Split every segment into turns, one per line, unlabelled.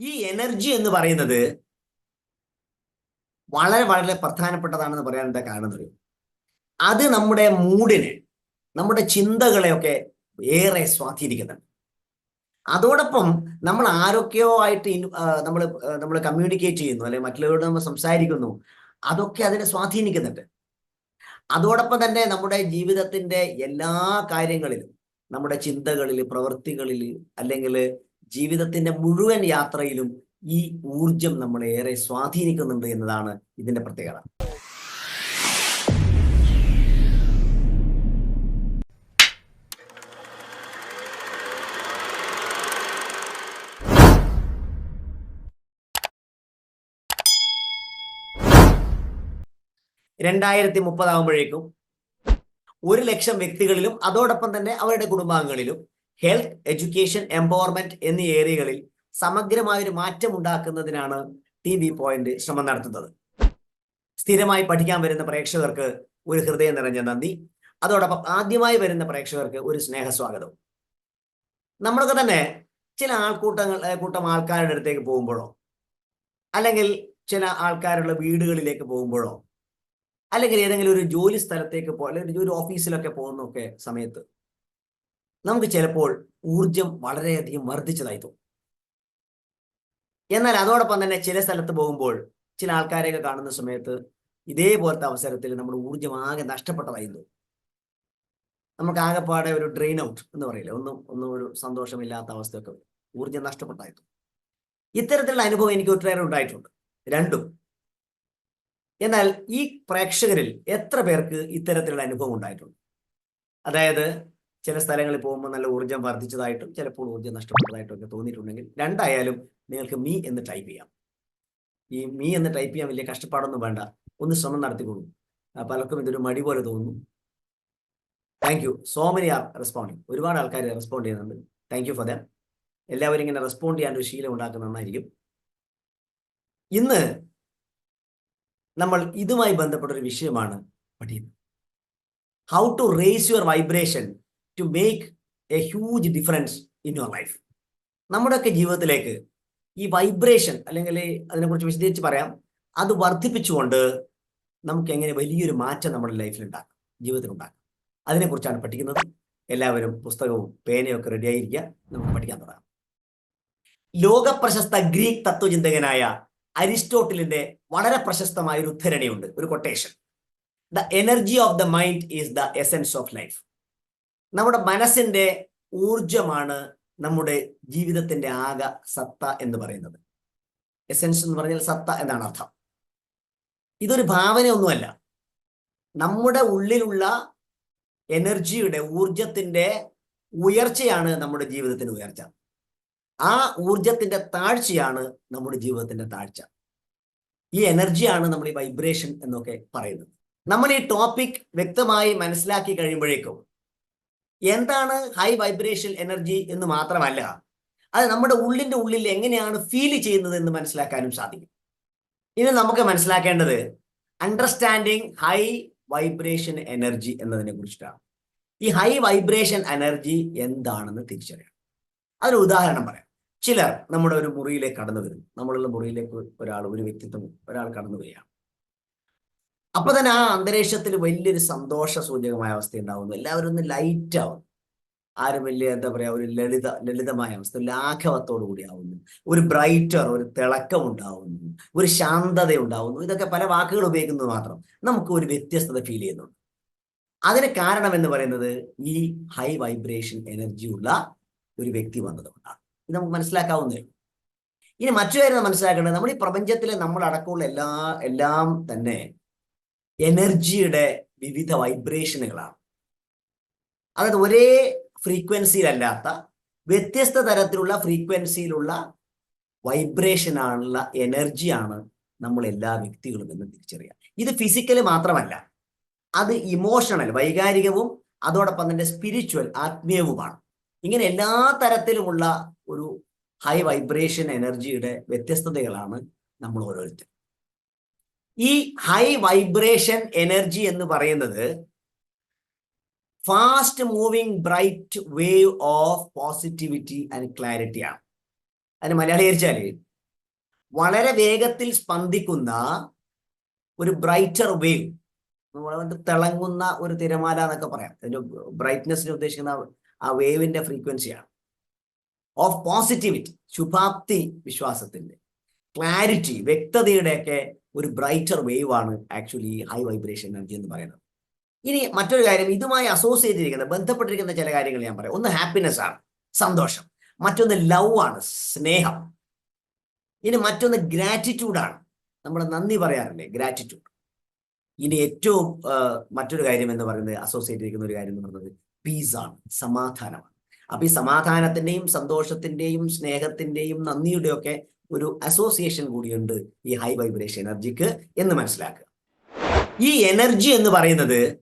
ഈ എനർജി എന്ന് പറയുന്നത് വളരെ വളരെ പ്രധാനപ്പെട്ടതാണെന്ന് പറയാനുള്ള കാരണം അറിയും? അത് നമ്മുടെ മൂഡിനെ നമ്മുടെ ചിന്തകളെയൊക്കെ ഏറെ സ്വാധീനിക്കുന്നുണ്ട്. അതോടൊപ്പം നമ്മൾ ആരൊക്കെയോ ആയിട്ട് നമ്മൾ നമ്മൾ കമ്മ്യൂണിക്കേറ്റ് ചെയ്യുന്നു അല്ലെങ്കിൽ മറ്റുള്ളവരോട് നമ്മൾ സംസാരിക്കുന്നു അതൊക്കെ അതിനെ സ്വാധീനിക്കുന്നുണ്ട്. അതോടൊപ്പം തന്നെ നമ്മുടെ ജീവിതത്തിന്റെ എല്ലാ കാര്യങ്ങളിലും നമ്മുടെ ചിന്തകളിൽ പ്രവൃത്തികളിൽ അല്ലെങ്കിൽ ജീവിതത്തിന്റെ മുഴുവൻ യാത്രയിലും ഈ ഊർജം നമ്മളെ ഏറെ സ്വാധീനിക്കുന്നുണ്ട് എന്നതാണ് ഇതിന്റെ പ്രത്യേകത. രണ്ടായിരത്തി മുപ്പതാകുമ്പോഴേക്കും ഒരു ലക്ഷം വ്യക്തികളിലും അതോടൊപ്പം തന്നെ അവരുടെ കുടുംബാംഗങ്ങളിലും ഹെൽത്ത് എഡ്യൂക്കേഷൻ എംപവർമെന്റ് എന്നീ ഏരിയകളിൽ സമഗ്രമായ ഒരു മാറ്റം ഉണ്ടാക്കുന്നതിനാണ് ടി വി പോയിന്റ് ശ്രമം നടത്തുന്നത്. സ്ഥിരമായി പഠിക്കാൻ വരുന്ന പ്രേക്ഷകർക്ക് ഒരു ഹൃദയം നിറഞ്ഞ നന്ദി. അതോടൊപ്പം ആദ്യമായി വരുന്ന പ്രേക്ഷകർക്ക് ഒരു സ്നേഹസ്വാഗതം. നമ്മളൊക്കെ തന്നെ ചില ആൾക്കൂട്ടങ്ങൾ കൂട്ടം ആൾക്കാരുടെ അടുത്തേക്ക് പോകുമ്പോഴോ അല്ലെങ്കിൽ ചില ആൾക്കാരുള്ള വീടുകളിലേക്ക് പോകുമ്പോഴോ അല്ലെങ്കിൽ ഏതെങ്കിലും ഒരു ജോലി സ്ഥലത്തേക്ക് പോ അല്ലെങ്കിൽ ഒരു ഓഫീസിലൊക്കെ പോകുന്നൊക്കെ സമയത്ത് നമുക്ക് ചിലപ്പോൾ ഊർജം വളരെയധികം വർദ്ധിച്ചതായി തോന്നും. എന്നാൽ അതോടൊപ്പം തന്നെ ചില സ്ഥലത്ത് പോകുമ്പോൾ ചില ആൾക്കാരെയൊക്കെ കാണുന്ന സമയത്ത് ഇതേപോലത്തെ അവസരത്തിൽ നമ്മുടെ ഊർജം ആകെ നഷ്ടപ്പെട്ടതായി തോന്നും. നമുക്ക് ആകെപ്പാടെ ഒരു ഡ്രെയിൻ ഔട്ട് എന്ന് പറയില്ലേ? ഒന്നും ഒന്നും ഒരു സന്തോഷമില്ലാത്ത അവസ്ഥയൊക്കെ ഊർജം നഷ്ടപ്പെട്ടായി തോന്നും. ഇത്തരത്തിലുള്ള അനുഭവം എനിക്ക് ഒട്ടേറെ ഉണ്ടായിട്ടുണ്ട്. രണ്ടും. എന്നാൽ ഈ പ്രേക്ഷകരിൽ എത്ര പേർക്ക് ഇത്തരത്തിലുള്ള അനുഭവം ഉണ്ടായിട്ടുണ്ട്? അതായത് ചില സ്ഥലങ്ങളിൽ പോകുമ്പോൾ നല്ല ഊർജം വർദ്ധിച്ചതായിട്ടും ചിലപ്പോൾ ഊർജം നഷ്ടപ്പെട്ടതായിട്ടും ഒക്കെ തോന്നിയിട്ടുണ്ടെങ്കിൽ രണ്ടായാലും നിങ്ങൾക്ക് മീ എന്ന് ടൈപ്പ് ചെയ്യാം. ഈ മീ എന്ന് ടൈപ്പ് ചെയ്യാൻ വലിയ കഷ്ടപ്പാടൊന്നും വേണ്ട. ഒന്ന് ശ്രമം നടത്തിക്കൊള്ളൂ പലർക്കും ഇതൊരു മടി പോലെ തോന്നുന്നു. Thank you so many are responding ഒരുപാട് ആൾക്കാർ റെസ്പോണ്ട് ചെയ്യുന്നുണ്ട്. താങ്ക് യു ഫോർ ദം എല്ലാവരും ഇങ്ങനെ റെസ്പോണ്ട് ചെയ്യാൻ ഒരു ശീലം ഉണ്ടാക്കുന്ന നന്നായിരിക്കും. ഇന്ന് നമ്മൾ ഇതുമായി ബന്ധപ്പെട്ട ഒരു വിഷയമാണ് പഠിക്കുന്നത്. How to raise your vibration to make a huge difference in your life നമ്മുടെയൊക്കെ ജീവിതത്തിലേക്ക് ഈ വൈബ്രേഷൻ അല്ലെങ്കിൽ അതിനെക്കുറിച്ച് വിശദീകരിച്ച് പറയാം. അത് വർദ്ധിപ്പിച്ചുകൊണ്ട് നമുക്ക് എങ്ങനെ വലിയൊരു മാറ്റം നമ്മുടെ ലൈഫിൽ ഉണ്ടാക്കാം ജീവിതത്തിൽ ഉണ്ടാക്കാം. അതിനെക്കുറിച്ചാണ് പഠിക്കുന്നത്. എല്ലാവരും പുസ്തകവും പേനയും ഒക്കെ റെഡി ആയിരിക്കുക. നമുക്ക് പഠിക്കാൻ തുടങ്ങാം. ലോക പ്രശസ്ത ഗ്രീക്ക് തത്വചിന്തകനായ അരിസ്റ്റോട്ടിലിന്റെ വളരെ പ്രശസ്തമായ ഒരു ഉദ്ധരണിയുണ്ട്. ഒരു quotation the energy of the mind is the essence of life നമ്മുടെ മനസ്സിന്റെ ഊർജമാണ് നമ്മുടെ ജീവിതത്തിന്റെ ആക സത്ത എന്ന് പറയുന്നത്. എസെൻസ് എന്ന് പറഞ്ഞാൽ സത്ത എന്നാണ് അർത്ഥം. ഇതൊരു ഭാവനയൊന്നുമല്ല. നമ്മുടെ ഉള്ളിലുള്ള എനർജിയുടെ ഊർജത്തിന്റെ ഉയർച്ചയാണ് നമ്മുടെ ജീവിതത്തിന്റെ ഉയർച്ച. ആ ഊർജത്തിന്റെ താഴ്ചയാണ് നമ്മുടെ ജീവിതത്തിന്റെ താഴ്ച. ഈ എനർജിയാണ് നമ്മൾ ഈ വൈബ്രേഷൻ എന്നൊക്കെ പറയുന്നത്. നമ്മൾ ഈ ടോപ്പിക് വ്യക്തമായി മനസ്സിലാക്കി കഴിയുമ്പോഴേക്കും എന്താണ് ഹൈ വൈബ്രേഷൻ എനർജി എന്ന് മാത്രമല്ല അത് നമ്മുടെ ഉള്ളിന്റെ ഉള്ളിൽ എങ്ങനെയാണ് ഫീൽ ചെയ്യുന്നത് എന്ന് മനസ്സിലാക്കാനും സാധിക്കും. ഇനി നമുക്ക് മനസ്സിലാക്കേണ്ടത് അണ്ടർസ്റ്റാൻഡിങ് ഹൈ വൈബ്രേഷൻ എനർജി എന്നതിനെ കുറിച്ചിട്ടാണ്. ഈ ഹൈ വൈബ്രേഷൻ എനർജി എന്താണെന്ന് തിരിച്ചറിയണം. അതിന് ഉദാഹരണം പറയാം. ചിലർ നമ്മുടെ ഒരു മുറിയിലേക്ക് കടന്നു വരുന്നു. നമ്മളുള്ള മുറിയിലേക്ക് ഒരാൾ ഒരു വ്യക്തിത്വം ഒരാൾ കടന്നു വരികയാണ്. അപ്പൊ തന്നെ ആ അന്തരീക്ഷത്തിൽ വലിയൊരു സന്തോഷ സൂചകമായ അവസ്ഥ ഉണ്ടാവുന്നു എല്ലാവരും ഒന്ന് ലൈറ്റ് ആവുന്നു. ആരും വലിയ എന്താ പറയാ ഒരു ലളിത ലളിതമായ അവസ്ഥ ലാഘവത്തോടു കൂടി ആവുന്നു. ഒരു ബ്രൈറ്റർ ഒരു തിളക്കം ഉണ്ടാവുന്നു ഒരു ശാന്തത ഉണ്ടാവുന്നു ഇതൊക്കെ പല വാക്കുകൾ ഉപയോഗിക്കുന്നത് മാത്രം നമുക്ക് ഒരു വ്യത്യസ്തത ഫീൽ ചെയ്യുന്നുണ്ട്. അതിന് കാരണം എന്ന് പറയുന്നത് ഈ ഹൈ വൈബ്രേഷൻ എനർജി ഉള്ള ഒരു വ്യക്തി വന്നതുകൊണ്ടാണ്. ഇത് നമുക്ക് മനസ്സിലാക്കാവുന്നേ. ഇനി മറ്റു കാര്യം മനസ്സിലാക്കേണ്ടത് നമ്മൾ ഈ പ്രപഞ്ചത്തിലെ നമ്മൾ അടക്കമുള്ള എല്ലാ എല്ലാം തന്നെ എനർജിയുടെ വിവിധ വൈബ്രേഷനുകളാണ്. അതായത് ഒരേ ഫ്രീക്വൻസിയിലല്ലാത്ത വ്യത്യസ്ത തരത്തിലുള്ള ഫ്രീക്വൻസിയിലുള്ള വൈബ്രേഷനാണുള്ള എനർജിയാണ് നമ്മൾ എല്ലാ വ്യക്തികളും എന്ന് തിരിച്ചറിയാം. ഇത് ഫിസിക്കലി മാത്രമല്ല അത് ഇമോഷണൽ വൈകാരികവും അതോടൊപ്പം തന്നെ സ്പിരിച്വൽ ആത്മീയവുമാണ്. ഇങ്ങനെ എല്ലാ തരത്തിലുമുള്ള ഒരു ഹൈ വൈബ്രേഷൻ എനർജിയുടെ വ്യത്യസ്തതകളാണ് നമ്മൾ ഓരോരുത്തരും. ഈ ഹൈ വൈബ്രേഷൻ എനർജി എന്ന് പറയുന്നത് fast moving bright wave of positivity and clarity ആണ്. അതിന് മലയാളീകരിച്ചാൽ വളരെ വേഗത്തിൽ സ്പന്ദിക്കുന്ന ഒരു ബ്രൈറ്റർ വേവ് തിളങ്ങുന്ന ഒരു തിരമാല എന്നൊക്കെ പറയാം. അതിന്റെ ബ്രൈറ്റ്നെസ്സിന് ഉദ്ദേശിക്കുന്ന ആ വേവിന്റെ ഫ്രീക്വൻസിയാണ് ഓഫ് പോസിറ്റിവിറ്റി ശുഭാപ്തി വിശ്വാസത്തിന്റെ ക്ലാരിറ്റി വ്യക്തതയുടെയൊക്കെ ഒരു ബ്രൈറ്റർ വേവ് ആണ് ആക്ച്വലി ഹൈ വൈബ്രേഷൻ എനർജി എന്ന് പറയുന്നത്. ഇനി മറ്റൊരു കാര്യം ഇതുമായി അസോസിയേറ്റ് ചെയ്തിരിക്കുന്ന ബന്ധപ്പെട്ടിരിക്കുന്ന ചില കാര്യങ്ങൾ ഞാൻ പറയാം. ഒന്ന് ഹാപ്പിനെസ് ആണ് സന്തോഷം. മറ്റൊന്ന് ലവ് ആണ് സ്നേഹം. ഇനി മറ്റൊന്ന് ഗ്രാറ്റിറ്റ്യൂഡാണ് നമ്മൾ നന്ദി പറയാറില്ലേ ഗ്രാറ്റിറ്റ്യൂഡ് ഇനി ഏറ്റവും മറ്റൊരു കാര്യം എന്ന് പറയുന്നത് അസോസിയേറ്റ് ചെയ്തിരിക്കുന്ന ഒരു കാര്യം എന്ന് പറയുന്നത് ആണ് സമാധാനമാണ്. അപ്പൊ ഈ സമാധാനത്തിന്റെയും സന്തോഷത്തിന്റെയും സ്നേഹത്തിന്റെയും നന്ദിയുടെയും ഒക്കെ ഒരു അസോസിയേഷൻ കൂടിയുണ്ട് ഈ ഹൈ വൈബ്രേഷൻ എനർജിക്ക് എന്ന് മനസ്സിലാക്കുക. ഈ എനർജി എന്ന് പറയുന്നത്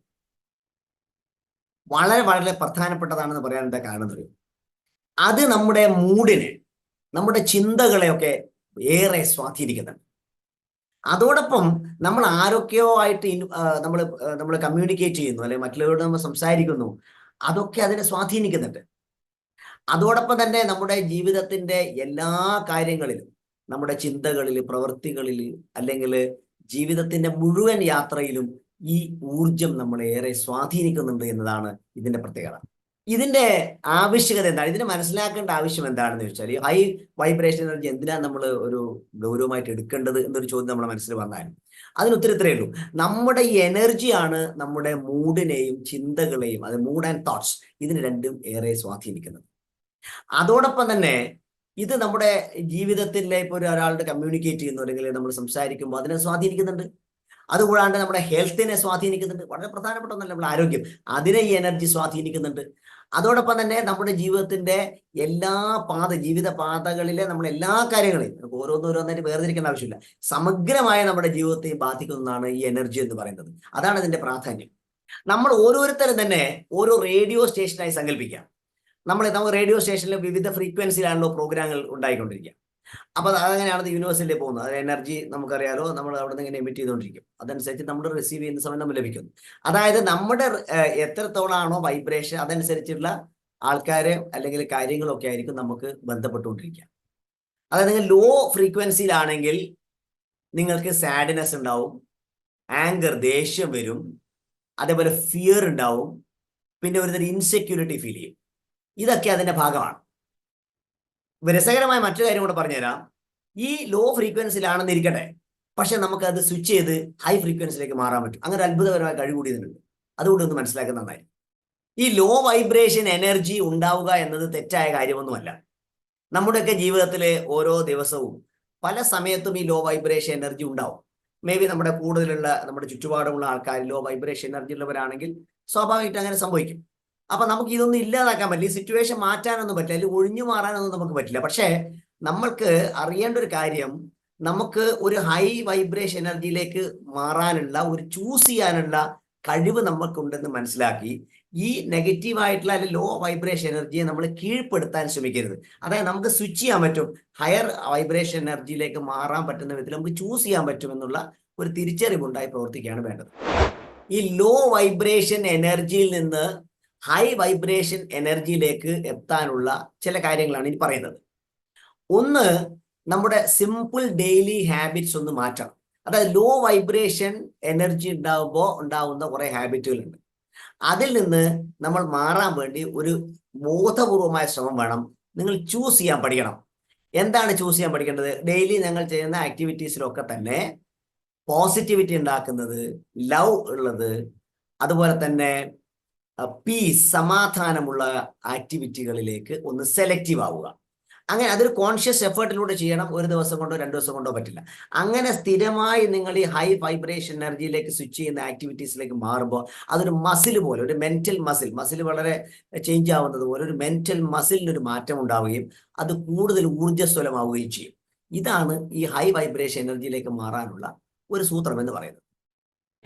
വളരെ വളരെ പ്രധാനപ്പെട്ടതാണെന്ന് പറയാനുള്ള കാരണം അത് നമ്മുടെ മൂഡിനെ നമ്മുടെ ചിന്തകളെയൊക്കെ ഏറെ സ്വാധീനിക്കുന്നുണ്ട്. അതോടൊപ്പം നമ്മൾ ആരൊക്കെയോ ആയിട്ട് നമ്മൾ നമ്മൾ കമ്മ്യൂണിക്കേറ്റ് ചെയ്യുന്നു അല്ലെങ്കിൽ മറ്റുള്ളവരോട് നമ്മൾ സംസാരിക്കുന്നു അതൊക്കെ അതിനെ സ്വാധീനിക്കുന്നുണ്ട്. അതോടൊപ്പം തന്നെ നമ്മുടെ ജീവിതത്തിന്റെ എല്ലാ കാര്യങ്ങളിലും നമ്മുടെ ചിന്തകളിൽ പ്രവൃത്തികളിൽ അല്ലെങ്കിൽ ജീവിതത്തിന്റെ മുഴുവൻ യാത്രയിലും ഈ ഊർജം നമ്മളെ ഏറെ സ്വാധീനിക്കുന്നുണ്ട് എന്നതാണ് ഇതിന്റെ പ്രത്യേകത. ഇതിന്റെ ആവശ്യകത എന്താണ്? ഇതിനെ മനസ്സിലാക്കേണ്ട ആവശ്യം എന്താണെന്ന് ചോദിച്ചാൽ ഈ ഹൈ വൈബ്രേഷൻ എനർജി എന്തിനാണ് നമ്മൾ ഒരു ഗൗരവമായിട്ട് എടുക്കേണ്ടത് എന്നൊരു ചോദ്യം നമ്മുടെ മനസ്സിൽ വന്നാലും അതിന് ഉത്തരത്തിലേ ഉള്ളൂ. നമ്മുടെ ഈ എനർജിയാണ് നമ്മുടെ മൂഡിനെയും ചിന്തകളെയും അത് മൂഡ് ആൻഡ് തോട്ട്സ് ഇതിന് രണ്ടും ഏറെ സ്വാധീനിക്കുന്നത്. അതോടൊപ്പം തന്നെ ഇത് നമ്മുടെ ജീവിതത്തിലെ ഇപ്പോൾ ഒരു ഒരാളുടെ കമ്മ്യൂണിക്കേറ്റ് ചെയ്യുന്നു അല്ലെങ്കിൽ നമ്മൾ സംസാരിക്കുമ്പോൾ അതിനെ സ്വാധീനിക്കുന്നുണ്ട്. അതുകൂടാണ്ട് നമ്മുടെ ഹെൽത്തിനെ സ്വാധീനിക്കുന്നുണ്ട്. വളരെ പ്രധാനപ്പെട്ട ഒന്നല്ല നമ്മുടെ ആരോഗ്യം. അതിനെ ഈ എനർജി സ്വാധീനിക്കുന്നുണ്ട്. അതോടൊപ്പം തന്നെ നമ്മുടെ ജീവിതത്തിന്റെ എല്ലാ പാത ജീവിത പാതകളിലെ നമ്മുടെ എല്ലാ കാര്യങ്ങളെയും നമുക്ക് ഓരോന്നോരോന്നായിട്ട് വേർതിരിക്കേണ്ട ആവശ്യമില്ല സമഗ്രമായ നമ്മുടെ ജീവിതത്തെ ബാധിക്കുന്നതാണ് ഈ എനർജി എന്ന് പറയുന്നത്. അതാണ് ഇതിന്റെ പ്രാധാന്യം. നമ്മൾ ഓരോരുത്തരും തന്നെ ഓരോ റേഡിയോ സ്റ്റേഷനായി സങ്കല്പിക്കാം നമ്മൾ നമ്മൾ റേഡിയോ സ്റ്റേഷനിൽ വിവിധ ഫ്രീക്വൻസിയിലാണല്ലോ പ്രോഗ്രാമുകൾ ഉണ്ടായിക്കൊണ്ടിരിക്കുക. അപ്പോൾ അത് അതങ്ങനെയാണ് യൂണിവേഴ്സിലേക്ക് പോകുന്നത്. അത് എനർജി നമുക്കറിയാലോ നമ്മൾ അവിടെ നിന്ന് ഇങ്ങനെ എമിറ്റ് ചെയ്തുകൊണ്ടിരിക്കും. അതനുസരിച്ച് നമ്മൾ റിസീവ് ചെയ്യുന്ന സമയം നമ്മൾ ലഭിക്കുന്നു. അതായത് നമ്മുടെ എത്രത്തോളാണോ വൈബ്രേഷൻ അതനുസരിച്ചുള്ള ആൾക്കാരെ അല്ലെങ്കിൽ കാര്യങ്ങളൊക്കെ ആയിരിക്കും നമുക്ക് ബന്ധപ്പെട്ടുകൊണ്ടിരിക്കുക. അതായത് നിങ്ങൾ ലോ ഫ്രീക്വൻസിയിലാണെങ്കിൽ നിങ്ങൾക്ക് സാഡ്നെസ് ഉണ്ടാവും ആങ്കർ ദേഷ്യം വരും അതേപോലെ ഫിയർ ഉണ്ടാവും പിന്നെ ഒരുതരം ഇൻസെക്യൂരിറ്റി ഫീൽ ചെയ്യും. ഇതൊക്കെ അതിന്റെ ഭാഗമാണ്. രസകരമായ മറ്റൊരു കാര്യം കൂടെ പറഞ്ഞുതരാം. ഈ ലോ ഫ്രീക്വൻസിയിലാണെന്ന് ഇരിക്കട്ടെ. പക്ഷെ നമുക്ക് അത് സ്വിച്ച് ചെയ്ത് ഹൈ ഫ്രീക്വൻസിയിലേക്ക് മാറാൻ പറ്റും. അങ്ങനെ ഒരു അത്ഭുതപരമായ കഴിവ് കൂടി ഇതിനുണ്ട്. അതുകൊണ്ട് ഒന്ന് മനസ്സിലാക്കുന്ന നന്നായി. ഈ ലോ വൈബ്രേഷൻ എനർജി ഉണ്ടാവുക എന്നത് തെറ്റായ കാര്യമൊന്നുമല്ല. നമ്മുടെയൊക്കെ ജീവിതത്തിലെ ഓരോ ദിവസവും പല സമയത്തും ഈ ലോ വൈബ്രേഷൻ എനർജി ഉണ്ടാവും. മേ ബി നമ്മുടെ കൂടുതലുള്ള നമ്മുടെ ചുറ്റുപാടുമുള്ള ആൾക്കാർ ലോ വൈബ്രേഷൻ എനർജി ഉള്ളവരാണെങ്കിൽ സ്വാഭാവികമായിട്ട് അങ്ങനെ സംഭവിക്കും. അപ്പൊ നമുക്ക് ഇതൊന്നും ഇല്ലാതാക്കാൻ പറ്റില്ല. ഈ സിറ്റുവേഷൻ മാറ്റാനൊന്നും പറ്റില്ല. അല്ലെങ്കിൽ ഒഴിഞ്ഞു മാറാനൊന്നും നമുക്ക് പറ്റില്ല. പക്ഷേ നമ്മൾക്ക് അറിയേണ്ട ഒരു കാര്യം നമുക്ക് ഒരു ഹൈ വൈബ്രേഷൻ എനർജിയിലേക്ക് മാറാനുള്ള ഒരു ചൂസ് ചെയ്യാനുള്ള കഴിവ് നമുക്കുണ്ടെന്ന് മനസ്സിലാക്കി ഈ നെഗറ്റീവ് ആയിട്ടുള്ള അല്ലെങ്കിൽ ലോ വൈബ്രേഷൻ എനർജിയെ നമ്മൾ കീഴ്പ്പെടുത്താൻ ശ്രമിക്കരുത്. അതായത് നമുക്ക് സ്വിച്ച് ചെയ്യാൻ പറ്റും. ഹയർ വൈബ്രേഷൻ എനർജിയിലേക്ക് മാറാൻ പറ്റുന്ന വിധത്തിൽ നമുക്ക് ചൂസ് ചെയ്യാൻ പറ്റും എന്നുള്ള ഒരു തിരിച്ചറിവുണ്ടായി പ്രവർത്തിക്കുകയാണ് വേണ്ടത്. ഈ ലോ വൈബ്രേഷൻ എനർജിയിൽ നിന്ന് ഹൈ വൈബ്രേഷൻ എനർജിയിലേക്ക് എത്താനുള്ള ചില കാര്യങ്ങളാണ് ഇനി പറയുന്നത്. ഒന്ന് നമ്മുടെ സിമ്പിൾ ഡെയിലി ഹാബിറ്റ്സ് ഒന്ന് മാറ്റണം. അതായത് ലോ വൈബ്രേഷൻ എനർജി ഉണ്ടാകുമ്പോൾ ഉണ്ടാകുന്ന കുറേ ഹാബിറ്റുകളുണ്ട് അതിൽ നിന്ന് നമ്മൾ മാറാൻ വേണ്ടി ഒരു ബോധപൂർവമായ ശ്രമം വേണം. നിങ്ങൾ ചൂസ് ചെയ്യാൻ പഠിക്കണം. എന്താണ് ചൂസ് ചെയ്യാൻ പഠിക്കേണ്ടത്? ഡെയിലി ഞങ്ങൾ ചെയ്യുന്ന ആക്ടിവിറ്റീസിലൊക്കെ തന്നെ പോസിറ്റിവിറ്റി ഉണ്ടാക്കുന്നത് ലവ് ഉള്ളത് അതുപോലെ തന്നെ പീസ് സമാധാനമുള്ള ആക്ടിവിറ്റികളിലേക്ക് ഒന്ന് സെലക്റ്റീവ് ആവുക. അങ്ങനെ അതൊരു കോൺഷ്യസ് എഫേർട്ടിലൂടെ ചെയ്യണം. ഒരു ദിവസം കൊണ്ടോ രണ്ട് ദിവസം കൊണ്ടോ പറ്റില്ല. അങ്ങനെ സ്ഥിരമായി നിങ്ങൾ ഈ ഹൈ വൈബ്രേഷൻ എനർജിയിലേക്ക് സ്വിച്ച് ചെയ്യുന്ന ആക്ടിവിറ്റീസിലേക്ക് മാറുമ്പോൾ അതൊരു മസിൽ പോലെ ഒരു മെന്റൽ മസിൽ മസിൽ വളരെ ചേഞ്ച് ആവുന്നത് പോലെ ഒരു മെന്റൽ മസിലിനൊരു മാറ്റം ഉണ്ടാവുകയും അത് കൂടുതൽ ഊർജസ്വലമാവുകയും ചെയ്യും. ഇതാണ് ഈ ഹൈ വൈബ്രേഷൻ എനർജിയിലേക്ക് മാറാനുള്ള ഒരു സൂത്രം എന്ന് പറയുന്നത്.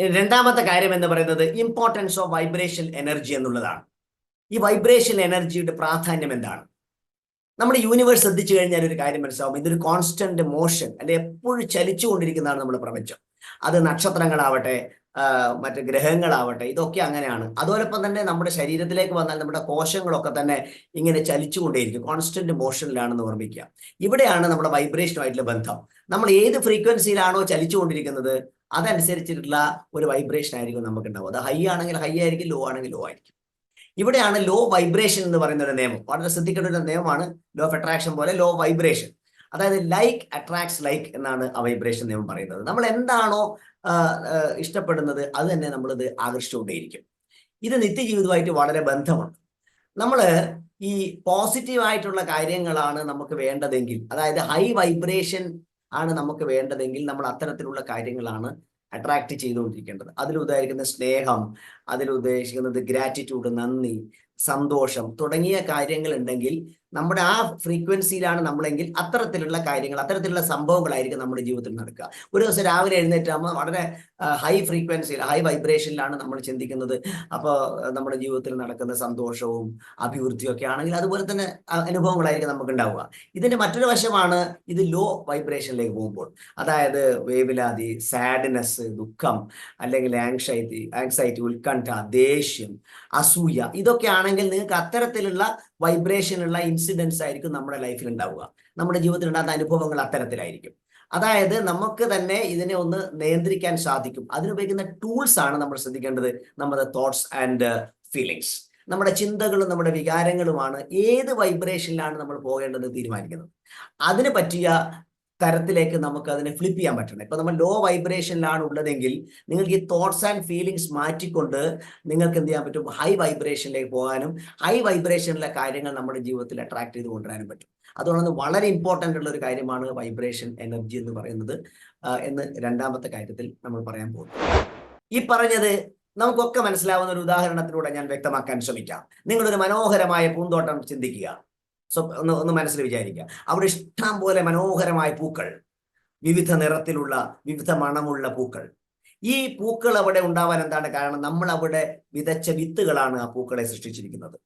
രണ്ടാമത്തെ കാര്യം എന്ന് പറയുന്നത് ഇമ്പോർട്ടൻസ് ഓഫ് വൈബ്രേഷൻ എനർജി എന്നുള്ളതാണ്. ഈ വൈബ്രേഷൻ എനർജിയുടെ പ്രാധാന്യം എന്താണ്? നമ്മുടെ യൂണിവേഴ്സ് ശ്രദ്ധിച്ചു കഴിഞ്ഞാൽ ഒരു കാര്യം മനസ്സിലാവും. ഇതൊരു കോൺസ്റ്റന്റ് മോഷൻ അല്ലെ എപ്പോഴും ചലിച്ചുകൊണ്ടിരിക്കുന്നതാണ് നമ്മുടെ പ്രപഞ്ചം. അത് നക്ഷത്രങ്ങളാവട്ടെ മറ്റു മറ്റ് ഗ്രഹങ്ങളാവട്ടെ ഇതൊക്കെ അങ്ങനെയാണ്. അതോടൊപ്പം തന്നെ നമ്മുടെ ശരീരത്തിലേക്ക് വന്നാൽ നമ്മുടെ കോശങ്ങളൊക്കെ തന്നെ ഇങ്ങനെ ചലിച്ചുകൊണ്ടേയിരിക്കും. കോൺസ്റ്റന്റ് മോഷനിലാണെന്ന് ഓർമ്മിക്കുക. ഇവിടെയാണ് നമ്മുടെ വൈബ്രേഷനുമായിട്ടുള്ള ബന്ധം. നമ്മൾ ഏത് ഫ്രീക്വൻസിയിലാണോ ചലിച്ചുകൊണ്ടിരിക്കുന്നത്? അതനുസരിച്ചിട്ടുള്ള ഒരു വൈബ്രേഷൻ ആയിരിക്കും നമുക്ക് ഉണ്ടാവും അത് ഹൈ ആണെങ്കിൽ ഹൈ ആയിരിക്കും ലോ ആണെങ്കിൽ ലോ ആയിരിക്കും. ഇവിടെയാണ് ലോ വൈബ്രേഷൻ എന്ന് പറയുന്ന ഒരു നിയമം. വളരെ ശ്രദ്ധിക്കേണ്ട ഒരു നിയമമാണ് ലോ ഓഫ് അട്രാക്ഷൻ പോലെ ലോ വൈബ്രേഷൻ അതായത് ലൈക്ക് അട്രാക്ട്സ് ലൈക്ക് എന്നാണ് ആ വൈബ്രേഷൻ നിയമം പറയുന്നത്. നമ്മൾ എന്താണോ ഇഷ്ടപ്പെടുന്നത് അത് തന്നെ നമ്മളിത് ആകർഷിച്ചുകൊണ്ടേയിരിക്കും. ഇത് നിത്യജീവിതമായിട്ട് വളരെ ബന്ധമുണ്ട്. നമ്മൾ ഈ പോസിറ്റീവായിട്ടുള്ള കാര്യങ്ങളാണ് നമുക്ക് വേണ്ടതെങ്കിൽ അതായത് ഹൈ വൈബ്രേഷൻ ആണ് നമുക്ക് വേണ്ടതെങ്കിൽ നമ്മൾ അത്തരത്തിലുള്ള കാര്യങ്ങളാണ് അട്രാക്ട് ചെയ്തുകൊണ്ടിരിക്കേണ്ടത്. അതിലുദ്ദേശിക്കുന്ന സ്നേഹം അതിലുദ്ദേശിക്കുന്നത് ഗ്രാറ്റിറ്റ്യൂഡ് നന്ദി സന്തോഷം തുടങ്ങിയ കാര്യങ്ങൾ ഉണ്ടെങ്കിൽ നമ്മുടെ ആ ഫ്രീക്വൻസിയിലാണ് നമ്മളെങ്കിൽ അത്തരത്തിലുള്ള കാര്യങ്ങൾ അത്തരത്തിലുള്ള സംഭവങ്ങളായിരിക്കും നമ്മുടെ ജീവിതത്തിൽ നടക്കുക. ഒരു ദിവസം രാവിലെ എഴുന്നേറ്റാകുമ്പോൾ വളരെ ഹൈ ഫ്രീക്വൻസിയിൽ ഹൈ വൈബ്രേഷനിലാണ് നമ്മൾ ചിന്തിക്കുന്നത്. അപ്പോൾ നമ്മുടെ ജീവിതത്തിൽ നടക്കുന്ന സന്തോഷവും അഭിവൃദ്ധിയും ഒക്കെ ആണെങ്കിൽ അതുപോലെ തന്നെ അനുഭവങ്ങളായിരിക്കും നമുക്ക് ഉണ്ടാവുക. ഇതിന്റെ മറ്റൊരു വശമാണ് ഇത് ലോ വൈബ്രേഷനിലേക്ക് പോകുമ്പോൾ. അതായത് വേവിലാതി സാഡ്നെസ് ദുഃഖം അല്ലെങ്കിൽ ആങ്സൈറ്റി ആങ്സൈറ്റി ഉത്കണ്ഠ ദേഷ്യം അസൂയ ഇതൊക്കെ ആണെങ്കിൽ നിങ്ങൾക്ക് അത്തരത്തിലുള്ള വൈബ്രേഷനുള്ള ഇൻസിഡൻസ് ആയിരിക്കും നമ്മുടെ ലൈഫിൽ ഉണ്ടാവുക. നമ്മുടെ ജീവിതത്തിൽ ഉണ്ടാകുന്ന അനുഭവങ്ങൾ അത്തരത്തിലായിരിക്കും. അതായത് നമുക്ക് തന്നെ ഇതിനെ ഒന്ന് നിയന്ത്രിക്കാൻ സാധിക്കും. അതിനുപയോഗിക്കുന്ന ടൂൾസ് ആണ് നമ്മൾ ശ്രദ്ധിക്കേണ്ടത്. നമ്മുടെ തോട്ട്സ് ആൻഡ് ഫീലിങ്സ് നമ്മുടെ ചിന്തകളും നമ്മുടെ വികാരങ്ങളുമാണ് ഏത് വൈബ്രേഷനിലാണ് നമ്മൾ പോകേണ്ടത് തീരുമാനിക്കുന്നത്. അതിന് പറ്റിയ തരത്തിലേക്ക് നമുക്ക് അതിനെ ഫ്ലിപ്പ് ചെയ്യാൻ പറ്റണം. ഇപ്പൊ നമ്മൾ ലോ വൈബ്രേഷനിലാണ് ഉള്ളതെങ്കിൽ നിങ്ങൾക്ക് ഈ തോട്ട്സ് ആൻഡ് ഫീലിങ്സ് മാറ്റിക്കൊണ്ട് നിങ്ങൾക്ക് എന്ത് ചെയ്യാൻ പറ്റും? ഹൈ വൈബ്രേഷനിലേക്ക് പോകാനും ഹൈ വൈബ്രേഷനിലെ കാര്യങ്ങൾ നമ്മുടെ ജീവിതത്തിൽ അട്രാക്ട് ചെയ്ത് കൊണ്ടുവരാനും പറ്റും. അതുകൊണ്ട് വളരെ ഇമ്പോർട്ടന്റ് ഉള്ള ഒരു കാര്യമാണ് വൈബ്രേഷൻ എനർജി എന്ന് പറയുന്നത്. എന്ന് രണ്ടാമത്തെ കാര്യത്തിൽ നമ്മൾ പറയാൻ പോകുന്നു. ഈ പറഞ്ഞത് നമുക്കൊക്കെ മനസ്സിലാവുന്ന ഒരു ഉദാഹരണത്തിലൂടെ ഞാൻ വ്യക്തമാക്കാൻ ശ്രമിക്കാം. നിങ്ങളൊരു മനോഹരമായ പൂന്തോട്ടം ചിന്തിക്കുക. ഒന്ന് ഒന്ന് മനസ്സിൽ വിചാരിക്കുക അവിടെ ഇഷ്ടം പോലെ മനോഹരമായ പൂക്കൾ. വിവിധ നിറത്തിലുള്ള വിവിധ മണമുള്ള പൂക്കൾ. ഈ പൂക്കൾ അവിടെ ഉണ്ടാവാൻ എന്താണ് കാരണം? നമ്മൾ അവിടെ വിതച്ച വിത്തുകളാണ് ആ പൂക്കളെ സൃഷ്ടിച്ചിരിക്കുന്നത്.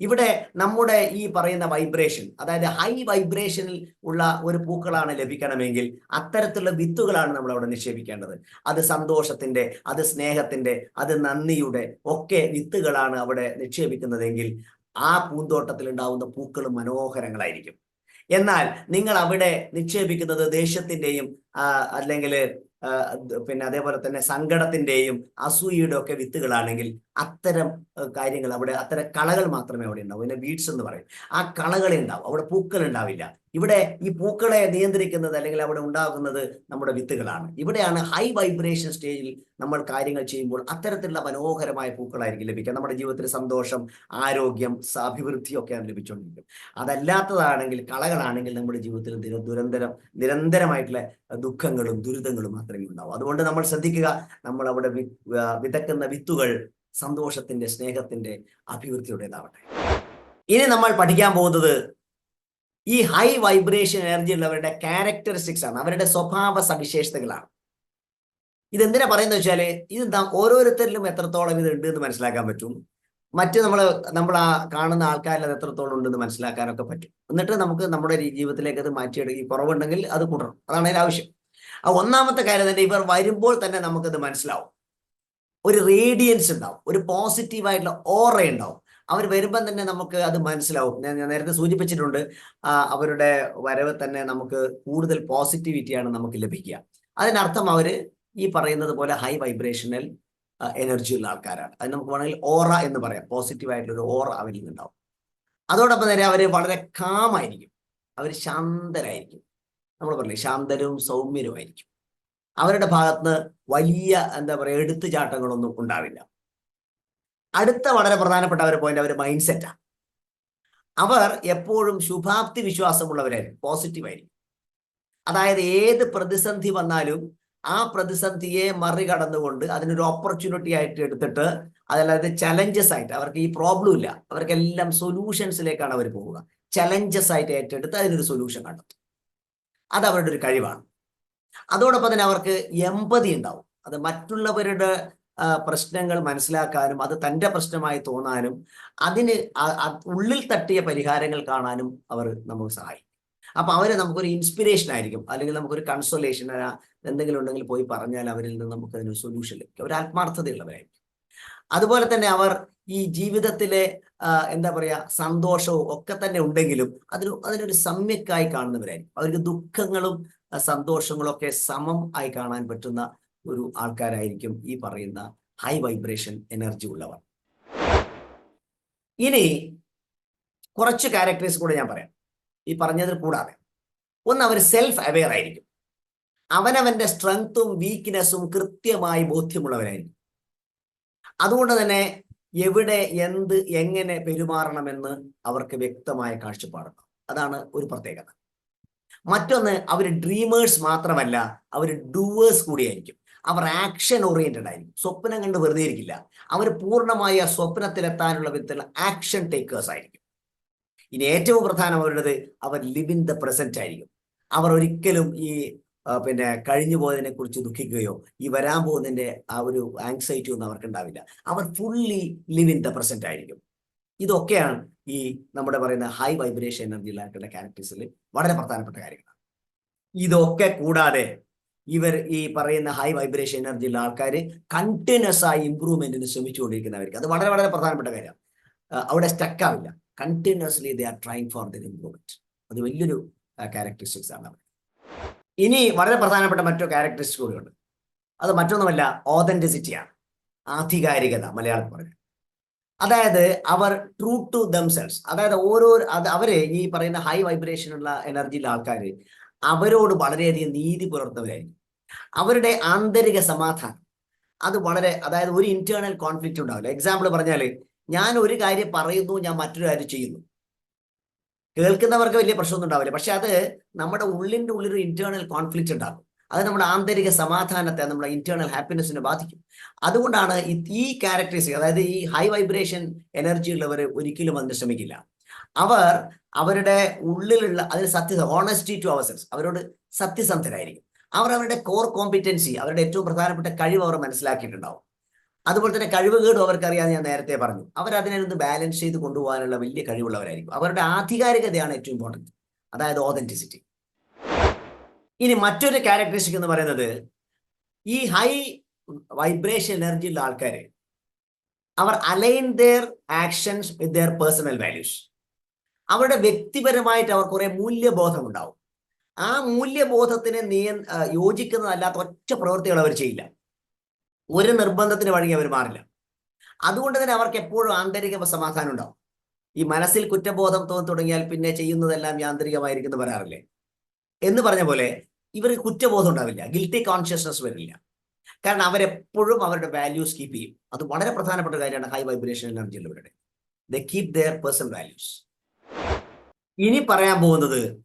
ഇവിടെ നമ്മുടെ ഈ പറയുന്ന വൈബ്രേഷൻ അതായത് ഹൈ വൈബ്രേഷനിൽ ഉള്ള ഒരു പൂക്കളാണ് ലഭിക്കണമെങ്കിൽ അത്തരത്തിലുള്ള വിത്തുകളാണ് നമ്മൾ അവിടെ നിക്ഷേപിക്കേണ്ടത്. അത് സന്തോഷത്തിന്റെ അത് സ്നേഹത്തിന്റെ അത് നന്ദിയുടെ ഒക്കെ വിത്തുകളാണ് അവിടെ നിക്ഷേപിക്കുന്നതെങ്കിൽ ആ പൂന്തോട്ടത്തിൽ ഉണ്ടാവുന്ന പൂക്കൾ മനോഹരങ്ങളായിരിക്കും. എന്നാൽ നിങ്ങൾ അവിടെ നിക്ഷേപിക്കുന്നത് ദേഷ്യത്തിന്റെയും അല്ലെങ്കിൽ പിന്നെ അതേപോലെ തന്നെ സങ്കടത്തിന്റെയും അസൂയയുടെ ഒക്കെ വിത്തുകളാണെങ്കിൽ അത്തരം കാര്യങ്ങൾ അവിടെ അത്തരം കളകൾ മാത്രമേ അവിടെ ഉണ്ടാവൂ. പിന്നെ ബീഡ്സ് എന്ന് പറയും. ആ കളകളെ ഉണ്ടാവും. അവിടെ പൂക്കൾ ഉണ്ടാവില്ല. ഇവിടെ ഈ പൂക്കളെ നിയന്ത്രിക്കുന്നത് അല്ലെങ്കിൽ അവിടെ ഉണ്ടാകുന്നത് നമ്മുടെ വിത്തുകളാണ്. ഇവിടെയാണ് ഹൈ വൈബ്രേഷൻ സ്റ്റേജിൽ നമ്മൾ കാര്യങ്ങൾ ചെയ്യുമ്പോൾ അത്തരത്തിലുള്ള മനോഹരമായ പൂക്കളായിരിക്കും ലഭിക്കുക. നമ്മുടെ ജീവിതത്തിൽ സന്തോഷം ആരോഗ്യം അഭിവൃദ്ധിയൊക്കെയാണ് ലഭിച്ചുകൊണ്ടിരിക്കും അതല്ലാത്തതാണെങ്കിൽ കളകളാണെങ്കിൽ നമ്മുടെ ജീവിതത്തിൽ ദുരന്തരം നിരന്തരമായിട്ടുള്ള ദുഃഖങ്ങളും ദുരിതങ്ങളും മാത്രമേ ഉണ്ടാവൂ. അതുകൊണ്ട് നമ്മൾ ശ്രദ്ധിക്കുക നമ്മൾ അവിടെ വിതക്കുന്ന വിത്തുകൾ സന്തോഷത്തിന്റെ സ്നേഹത്തിന്റെ അഭിവൃദ്ധിയുടേതാവട്ടെ. ഇനി നമ്മൾ പഠിക്കാൻ പോകുന്നത് ഈ ഹൈ വൈബ്രേഷൻ എനർജി ഉള്ളവരുടെ ക്യാരക്ടറിസ്റ്റിക്സ് ആണ്. അവരുടെ സ്വഭാവ സവിശേഷതകളാണ്. ഇതെന്തിനാ പറയുന്നത് വെച്ചാൽ ഇത് ഓരോരുത്തരിലും എത്രത്തോളം ഇത് ഉണ്ട് എന്ന് മനസ്സിലാക്കാൻ പറ്റും. മറ്റ് നമ്മൾ നമ്മൾ ആ കാണുന്ന ആൾക്കാരിൽ അത് എത്രത്തോളം ഉണ്ടെന്ന് മനസ്സിലാക്കാനൊക്കെ പറ്റും. എന്നിട്ട് നമുക്ക് നമ്മുടെ ജീവിതത്തിലേക്ക് അത് മാറ്റിയെടുക്കും ഈ കുറവുണ്ടെങ്കിൽ അത് കൂട്ടണം അതാണ് അതിന്റെ ആവശ്യം. ആ ഒന്നാമത്തെ കാര്യം തന്നെ ഇവർ വരുമ്പോൾ തന്നെ നമുക്കത് മനസ്സിലാവും. ഒരു റേഡിയൻസ് ഉണ്ടാവും. ഒരു പോസിറ്റീവായിട്ടുള്ള ഓറ ഉണ്ടാവും. അവർ വരുമ്പം തന്നെ നമുക്ക് അത് മനസ്സിലാവും. ഞാൻ നേരത്തെ സൂചിപ്പിച്ചിട്ടുണ്ട് അവരുടെ വരവ് തന്നെ നമുക്ക് കൂടുതൽ പോസിറ്റിവിറ്റിയാണ് നമുക്ക് ലഭിക്കുക. അതിനർത്ഥം അവർ ഈ പറയുന്നത് പോലെ ഹൈ വൈബ്രേഷണൽ എനർജിയുള്ള ആൾക്കാരാണ്. അത് നമുക്ക് വേണമെങ്കിൽ ഓറ എന്ന് പറയാം. പോസിറ്റീവ് ആയിട്ടുള്ള ഒരു ഓറ അവരിൽ നിന്നുണ്ടാവും. അതോടൊപ്പം തന്നെ അവർ വളരെ കാമായിരിക്കും അവർ ശാന്തരായിരിക്കും. നമ്മൾ പറഞ്ഞില്ലേ ശാന്തരും സൗമ്യരുമായിരിക്കും. അവരുടെ ഭാഗത്ത് വലിയ എന്താ പറയുക എടുത്തുചാട്ടങ്ങളൊന്നും ഉണ്ടാവില്ല. അടുത്ത വളരെ പ്രധാനപ്പെട്ട ഒരു പോയിന്റ് അവർ മൈൻഡ് സെറ്റാണ് അവർ എപ്പോഴും ശുഭാപ്തി വിശ്വാസമുള്ളവരായിരിക്കും പോസിറ്റീവായിരിക്കും അതായത് ഏത് പ്രതിസന്ധി വന്നാലും ആ പ്രതിസന്ധിയെ മറികടന്നുകൊണ്ട് അതിനൊരു ഓപ്പർച്യൂണിറ്റി ആയിട്ട് എടുത്തിട്ട് അതല്ലാതെ ചലഞ്ചസ് ആയിട്ട് അവർക്ക് ഈ പ്രോബ്ലം ഇല്ല. അവർക്കെല്ലാം സൊല്യൂഷൻസിലേക്കാണ് അവർ പോവുക. ചലഞ്ചസ് ആയിട്ട് ഏറ്റെടുത്ത് അതിനൊരു സൊല്യൂഷൻ കണ്ടെത്തും അത് അവരുടെ ഒരു കഴിവാണ്. അതോടൊപ്പം തന്നെ അവർക്ക് എമ്പതി ഉണ്ടാവും. അത് മറ്റുള്ളവരുടെ പ്രശ്നങ്ങൾ മനസ്സിലാക്കാനും അത് തന്റെ പ്രശ്നമായി തോന്നാനും അതിന് ഉള്ളിൽ തട്ടിയ പരിഹാരങ്ങൾ കാണാനും അവർ നമുക്ക് സഹായിക്കും. അപ്പൊ അവർ നമുക്കൊരു ഇൻസ്പിറേഷൻ ആയിരിക്കും. അല്ലെങ്കിൽ നമുക്കൊരു കൺസോലേഷൻ എന്തെങ്കിലും ഉണ്ടെങ്കിൽ പോയി പറഞ്ഞാൽ അവരിൽ നിന്ന് നമുക്ക് അതിനൊരു സൊല്യൂഷൻ ലഭിക്കും. അവർ ആത്മാർത്ഥതയുള്ളവരായിരിക്കും. അതുപോലെ തന്നെ അവർ ഈ ജീവിതത്തിലെ എന്താ പറയാ സന്തോഷവും ഒക്കെ തന്നെ ഉണ്ടെങ്കിലും അതിന് അതിനൊരു സമ്യക്കായി കാണുന്നവരായിരിക്കും. അവർക്ക് ദുഃഖങ്ങളും സന്തോഷങ്ങളും ഒക്കെ സമം ആയി കാണാൻ പറ്റുന്ന ഒരു ആൾക്കാരായിരിക്കും ഈ പറയുന്ന ഹൈ വൈബ്രേഷൻ എനർജി ഉള്ളവർ. ഇനി കുറച്ച് ക്യാരക്ടേഴ്സ് കൂടെ ഞാൻ പറയാം. ഈ പറഞ്ഞതിൽ കൂടാതെ. ഒന്ന് അവർ സെൽഫ് അവെയർ ആയിരിക്കും. അവനവന്റെ സ്ട്രെങ്ത്തും വീക്ക്നെസ്സും കൃത്യമായി ബോധ്യമുള്ളവരായിരിക്കും. അതുകൊണ്ട് തന്നെ എവിടെ എന്ത് എങ്ങനെ പെരുമാറണമെന്ന് അവർക്ക് വ്യക്തമായ കാഴ്ചപ്പാടുണ്ട്. അതാണ് ഒരു പ്രത്യേകത. മറ്റൊന്ന് അവർ ഡ്രീമേഴ്സ് മാത്രമല്ല അവർ ഡൂവേഴ്സ് കൂടിയായിരിക്കും. അവർ ആക്ഷൻ ഓറിയന്റഡ് ആയിരിക്കും. സ്വപ്നം കണ്ട് വെറുതെ ഇരിക്കില്ല. അവർ പൂർണമായ സ്വപ്നത്തിലെത്താനുള്ള വിധത്തിലുള്ള ആക്ഷൻ ടേക്കേഴ്സ് ആയിരിക്കും. ഇനി ഏറ്റവും പ്രധാനം അവരുടേത് അവർ ലിവ് ഇൻ ദ പ്രസന്റ് ആയിരിക്കും. അവർ ഒരിക്കലും ഈ പിന്നെ കഴിഞ്ഞു പോയതിനെ കുറിച്ച് ദുഃഖിക്കുകയോ ഈ വരാൻ പോകുന്നതിന്റെ ആ ഒരു ആങ്സൈറ്റി ഒന്നും അവർക്ക് ഉണ്ടാവില്ല അവർ fully live in the present ആയിരിക്കും. ഇതൊക്കെയാണ് ഈ നമ്മുടെ പറയുന്ന ഹൈ വൈബ്രേഷൻ എനർജിയിലായിട്ടുള്ള ക്യാരക്ടേഴ്സിൽ വളരെ പ്രധാനപ്പെട്ട കാര്യങ്ങളാണ്. ഇതൊക്കെ കൂടാതെ ഇവർ ഈ പറയുന്ന ഹൈ വൈബ്രേഷൻ എനർജിയുള്ള ആൾക്കാർ കണ്ടിന്യൂസ് ആയി ഇമ്പ്രൂവ്മെന്റിന് ശ്രമിച്ചുകൊണ്ടിരിക്കുന്നവർക്ക് അത് വളരെ വളരെ പ്രധാനപ്പെട്ട കാര്യമാണ്. അവിടെ സ്റ്റക്കാവില്ല continuously they are trying for the improvement അത് വലിയൊരു ക്യാരക്ടറിസ്റ്റിക്സ് ആണ് അവർ ഇനി വളരെ പ്രധാനപ്പെട്ട മറ്റു ക്യാരക്ടറിസ്റ്റിക് കൂടിയുണ്ട് അത് മറ്റൊന്നുമല്ല ഓതന്റിസിറ്റിയാണ് ആധികാരികത മലയാളത്തിൽ പറഞ്ഞു അതായത് അവർ ട്രൂ ടു ദംസെൽസ് അതായത് ഓരോ അവർ ഈ പറയുന്ന ഹൈ വൈബ്രേഷൻ ഉള്ള എനർജിയിലെ ആൾക്കാർ അവരോട് വളരെയധികം നീതി പുലർത്തുന്നവരായിരിക്കും അവരുടെ ആന്തരിക സമാധാനം. അത് വളരെ അതായത് ഒരു ഇന്റേണൽ കോൺഫ്ലിക്റ്റ് ഉണ്ടാവില്ല. എക്സാമ്പിൾ പറഞ്ഞാൽ ഞാൻ ഒരു കാര്യം പറയുന്നു ഞാൻ മറ്റൊരു കാര്യം ചെയ്യുന്നു. കേൾക്കുന്നവർക്ക് വലിയ പ്രശ്നമൊന്നും ഉണ്ടാവില്ല. പക്ഷെ അത് നമ്മുടെ ഉള്ളിന്റെ ഉള്ളിൽ ഒരു ഇന്റേണൽ കോൺഫ്ലിക്റ്റ് ഉണ്ടാകും അത് നമ്മുടെ ആന്തരിക സമാധാനത്തെ നമ്മുടെ ഇന്റേണൽ ഹാപ്പിനെസ്സിനെ ബാധിക്കും. അതുകൊണ്ടാണ് ഈ- ക്യാരക്ടറിസ്റ്റിക് അതായത് ഈ ഹൈ വൈബ്രേഷൻ എനർജി ഉള്ളവർ ഒരിക്കലും അതിന് ശ്രമിക്കില്ല. അവർ അവരുടെ ഉള്ളിലുള്ള അതിൽ സത്യ ഓണസ്റ്റി ടു അവർസെൽസ് അവരോട് സത്യസന്ധരായിരിക്കും. അവർ അവരുടെ കോർ കോമ്പിറ്റൻസി അവരുടെ ഏറ്റവും പ്രധാനപ്പെട്ട കഴിവ് അവർ മനസ്സിലാക്കിയിട്ടുണ്ടാവും. അതുപോലെ തന്നെ കഴിവുകേടും അവർക്കറിയാതെ ഞാൻ നേരത്തെ പറഞ്ഞു. അവർ അതിനെ ഒന്ന് ബാലൻസ് ചെയ്ത് കൊണ്ടുപോകാനുള്ള വലിയ കഴിവുള്ളവരായിരിക്കും. അവരുടെ ആധികാരികതയാണ് ഏറ്റവും ഇമ്പോർട്ടന്റ് അതായത് ഓതന്റിസിറ്റി ഇനി മറ്റൊരു ക്യാരക്ടറിസ്റ്റിക് എന്ന് പറയുന്നത് ഈ ഹൈ വൈബ്രേഷൻ എനർജി ഉള്ള ആൾക്കാർ അവർ align their actions with their personal values അവരുടെ വ്യക്തിപരമായിട്ട് അവർ കുറെ മൂല്യബോധം ഉണ്ടാവും. ആ മൂല്യബോധത്തിന് നിയ യോജിക്കുന്നതല്ലാത്ത ഒറ്റ പ്രവൃത്തികൾ അവർ ചെയ്യില്ല. ഒരു നിർബന്ധത്തിന് വഴങ്ങി അവർ മാറില്ല. അതുകൊണ്ട് തന്നെ അവർക്ക് എപ്പോഴും ആന്തരിക സമാധാനം ഉണ്ടാവും. ഈ മനസ്സിൽ കുറ്റബോധം തോന്നി തുടങ്ങിയാൽ പിന്നെ ചെയ്യുന്നതെല്ലാം യാന്ത്രികമായിരിക്കും എന്ന് പറയാറില്ലേ? എന്ന് പറഞ്ഞ പോലെ ഇവർക്ക് കുറ്റബോധം ഉണ്ടാവില്ല. ഗിൽറ്റി കോൺഷ്യസ്നസ് വരില്ല. കാരണം അവരെപ്പോഴും അവരുടെ വാല്യൂസ് കീപ്പ് ചെയ്യും. അത് വളരെ പ്രധാനപ്പെട്ട കാര്യമാണ് ഹൈ വൈബ്രേഷൻ എനർജി ഉള്ളവരുടെ they keep their person values ഇനി പറയാൻ പോകുന്നത്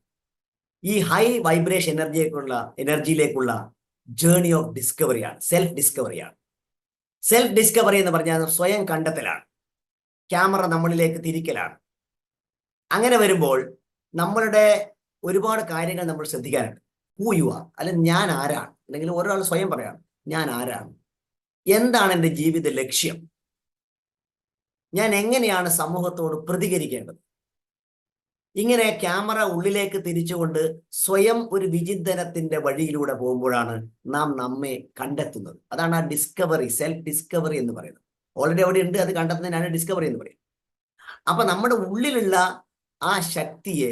ഈ ഹൈ വൈബ്രേഷൻ എനർജിയേക്കുള്ള എനർജിയിലേക്കുള്ള ജേർണി ഓഫ് ഡിസ്കവറിയാണ് സെൽഫ് ഡിസ്കവറിയാണ് സെൽഫ് ഡിസ്കവറി എന്ന് പറഞ്ഞാൽ സ്വയം കണ്ടെത്തലാണ്. ക്യാമറ നമ്മളിലേക്ക് തിരിക്കലാണ്. അങ്ങനെ വരുമ്പോൾ നമ്മളുടെ ഒരുപാട് കാര്യങ്ങൾ നമ്മൾ ശ്രദ്ധിക്കാനുണ്ട് ഹൂ യു ആർ അല്ലെങ്കിൽ ഞാൻ ആരാണ്? അല്ലെങ്കിൽ ഒരാൾ സ്വയം പറയാണ് ഞാൻ ആരാണ്? എന്താണ് എന്റെ ജീവിത ലക്ഷ്യം? ഞാൻ എങ്ങനെയാണ് സമൂഹത്തോട് പ്രതികരിക്കേണ്ടത്? ഇങ്ങനെ ക്യാമറ ഉള്ളിലേക്ക് തിരിച്ചുകൊണ്ട് സ്വയം ഒരു വിചിന്തനത്തിന്റെ വഴിയിലൂടെ പോകുമ്പോഴാണ് നാം നമ്മെ കണ്ടെത്തുന്നത്. അതാണ് ആ ഡിസ്കവറി സെൽഫ് ഡിസ്കവറി എന്ന് പറയുന്നത്. ഓൾറെഡി അവിടെ ഉണ്ട് അത് കണ്ടെത്തുന്നതിനാണ് ഡിസ്കവറി എന്ന് പറയുന്നത് അപ്പൊ നമ്മുടെ ഉള്ളിലുള്ള ആ ശക്തിയെ